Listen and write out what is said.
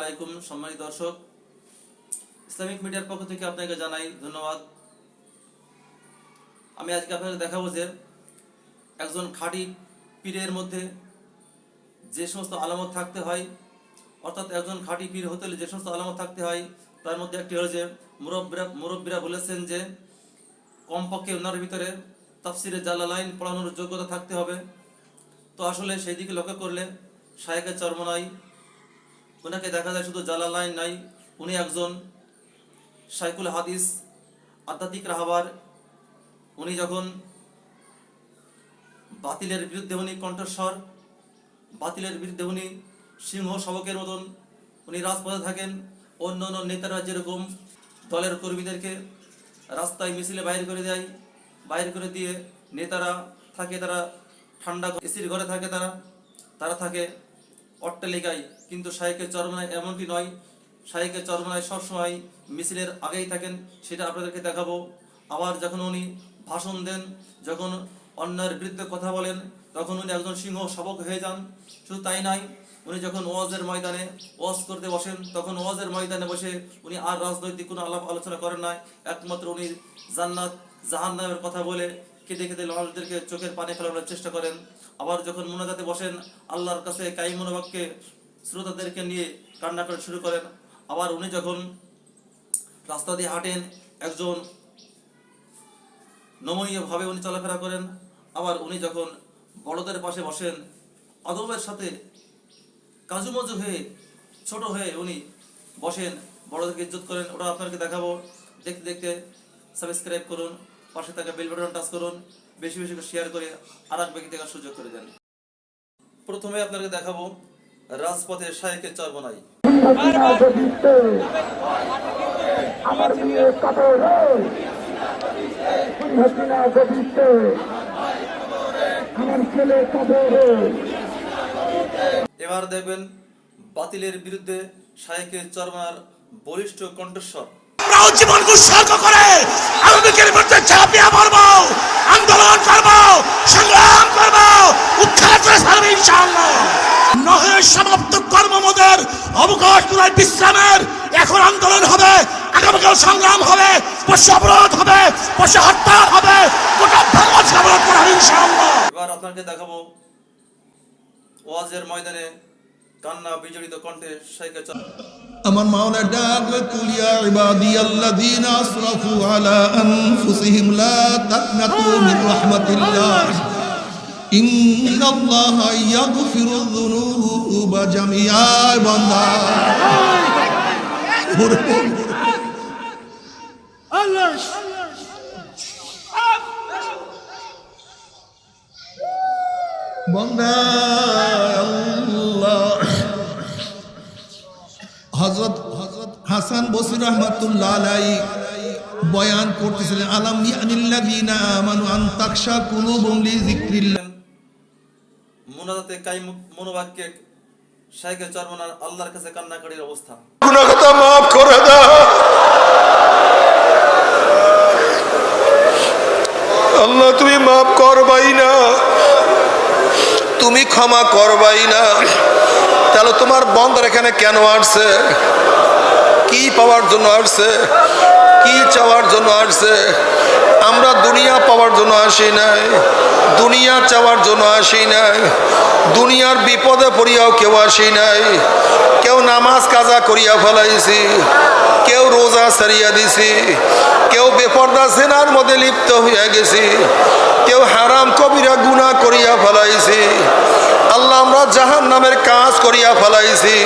আলাইকুম, সম্মানিত দর্শক। ইসলামিক মিডিয়ার পক্ষ থেকে আপনাকে জানাই ধন্যবাদ। আমি আজকে আপনাকে দেখাবো যে একজন খাঁটি পীরের মধ্যে যে সমস্ত আলামত থাকতে হয়, অর্থাৎ একজন খাঁটি পীর হতে হলে যে সমস্ত আলামত থাকতে হয়, তার মধ্যে একটি হলো যে মুরব্বীরা মুরব্বীরা বলেছেন যে কমপক্ষে ওনার ভিতরে তাফসিরে জালালাইন পড়ানোর যোগ্যতা থাকতে হবে। তো আসলে সেই দিকে লক্ষ্য করলে শায়েকের চর্মনাই ওনাকে দেখা যায় শুধু জালালাইন নাই, উনি একজন সাইকুল হাদিস, আধ্যাত্মিক রাহাবার। উনি যখন বাতিলের বিরুদ্ধে উনি কণ্ঠস্বর, বাতিলের বিরুদ্ধে উনি সিংহ শাবকের মতন উনি রাজপথে থাকেন। অন্য অন্য নেতারা যেরকম দলের কর্মীদেরকে রাস্তায় মিছিলে বাইর করে দেয়, বাইর করে দিয়ে নেতারা থাকে, তারা ঠান্ডা এসির ঘরে থাকে তারা তারা থাকে। অট্টালিকায়, কিন্তু শাহেকের চরমনায় এমনটি নয়। শাহেকের চরমনায় সবসময় মিছিলের আগেই থাকেন, সেটা আপনাদেরকে দেখাবো। আবার যখন উনি ভাষণ দেন, যখন অন্যায়ের বিরুদ্ধে কথা বলেন, তখন উনি একজন সিংহ শাবক হয়ে যান। শুধু তাই নয়, উনি যখন ওয়াজের ময়দানে ওয়াজ করতে বসেন, তখন ওয়াজের ময়দানে বসে উনি আর রাজনৈতিক কোনো আলাপ আলোচনা করেন না একমাত্র উনি জান্নাত জাহান্নামের কথা বলে কেঁদে খেতে মানুষদেরকে চোখের পানি ফেলানোর চেষ্টা করেন। আবার যখন মোনাজাতে বসেন, আল্লাহর কাছে কাই মনোভাবকে শ্রোতাদেরকে নিয়ে কান্না করে শুরু করেন। আবার উনি যখন রাস্তা দিয়ে হাঁটেন, একজন নমনীয় ভাবে উনি চলাফেরা করেন। আবার উনি যখন বড়দের পাশে বসেন, আদবের সাথে কাজুমজু হয়ে, ছোট হয়ে উনি বসেন, বড়দেরকে ইজ্জত করেন। ওটা আপনাকে দেখাবো। দেখতে দেখতে সাবস্ক্রাইব করুন। পাশে থাকা বেল বাটন টাচ করুন বেশি বেশি করে শেয়ার করে আর এক ব্যক্তি দেখার সুযোগ করে দেন। প্রথমে আপনাকে দেখাবো রাজপথে শাহেকের চর্বনাই আমার মেয়ে কবর আমার ছেলে এবার দেখবেন বাতিলের বিরুদ্ধে শাহেকের চর্মার বলিষ্ঠ কণ্ঠস্বর। আমরাও জীবন উৎসর্গ করে। আওয়ামীকের বিরুদ্ধে ঝাঁপিয়ে পড়ব আন্দোলন করব, সংগ্রাম করব উদ্ধার করে ছাড়বে ইনশাআল্লাহ। নহে সমাপ্ত কর্মমোদের অবকাশ নয় বিশ্রামের। এখন আন্দোলন হবে, আগামীকাল সংগ্রাম হবে, পশু অবরোধ হবে, পশু হত্যা হবে, গোটা ভারত অবরোধ করা হবে ইনশাআল্লাহ। এবার আপনাকে দেখাবো ওয়াজের ময়দানে কান্না বিজড়িত কণ্ঠে চর্মা আমার মাওলা ডাক কুলিয়া ইবাদিয়াল্লাযীনা আসরাফু আলা আনফুসিহিম, লা তাকনাতু মির রাহমাতিল্লাহ। ইন্নাল্লাহা ইয়াগফিরুয যুনুবা জামিআ, বান্দা। বান্দা, আল্লাহ। হাসান বসির রহমাতুল্লাহ আলাই বয়ান করতেছিলেন আলাম ইয়ানিল্লাযীনা আমানু আন তাকশা লিযিকরিল্লাহ। মোনাজাতে কাই মনোবাক্যে চর্মনার আল্লাহর কাছে কান্নাকারীর অবস্থা। গুনাহটা করে দাও। আল্লাহ তুমি মাফ করবাই না। তুমি ক্ষমা করবাই না। তাহলে তোমার বন্ধর এখানে কেন আসছে? কি পাওয়ার জন্য আসছে? কি চাওয়ার জন্য আসছে? আমরা দুনিয়া পাওয়ার জন্য আসি নাই। দুনিয়া চাওয়ার জন্য আসি নাই। দুনিয়ার বিপদে পড়িয়াও কেউ আসি নাই। কেউ নামাজ কাজা করিয়া ফেলাইছি। কেউ রোজা সারিয়া দিছি। কেউ বেপর্দা সেনার মধ্যে লিপ্ত হইয়া গেছি। কেউ হারাম কবিরা গুণা করিয়া ফেলাইছি। আল্লাহ আমরা জাহান নামের কাজ করিয়া ফেলাইছি।